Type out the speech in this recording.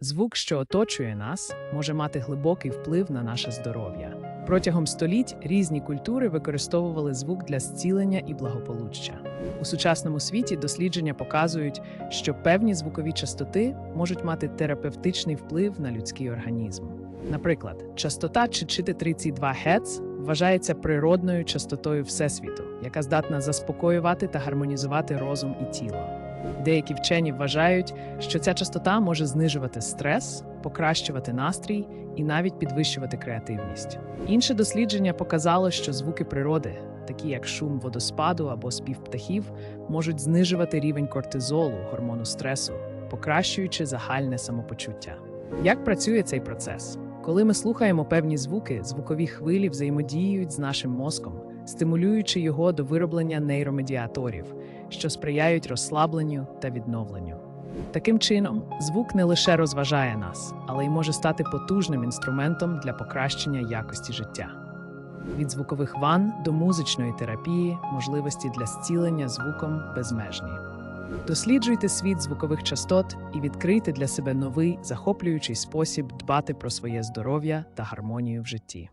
Звук, що оточує нас, може мати глибокий вплив на наше здоров'я. Протягом століть різні культури використовували звук для зцілення і благополуччя. У сучасному світі дослідження показують, що певні звукові частоти можуть мати терапевтичний вплив на людський організм. Наприклад, частота Чичити 32 Гц вважається природною частотою Всесвіту, яка здатна заспокоювати та гармонізувати розум і тіло. Деякі вчені вважають, що ця частота може знижувати стрес, покращувати настрій і навіть підвищувати креативність. Інше дослідження показало, що звуки природи, такі як шум водоспаду або спів птахів, можуть знижувати рівень кортизолу, гормону стресу, покращуючи загальне самопочуття. Як працює цей процес? Коли ми слухаємо певні звуки, звукові хвилі взаємодіють з нашим мозком, стимулюючи його до вироблення нейромедіаторів, що сприяють розслабленню та відновленню. Таким чином, звук не лише розважає нас, але й може стати потужним інструментом для покращення якості життя. Від звукових ван до музичної терапії можливості для зцілення звуком безмежні. Досліджуйте світ звукових частот і відкрийте для себе новий захоплюючий спосіб дбати про своє здоров'я та гармонію в житті.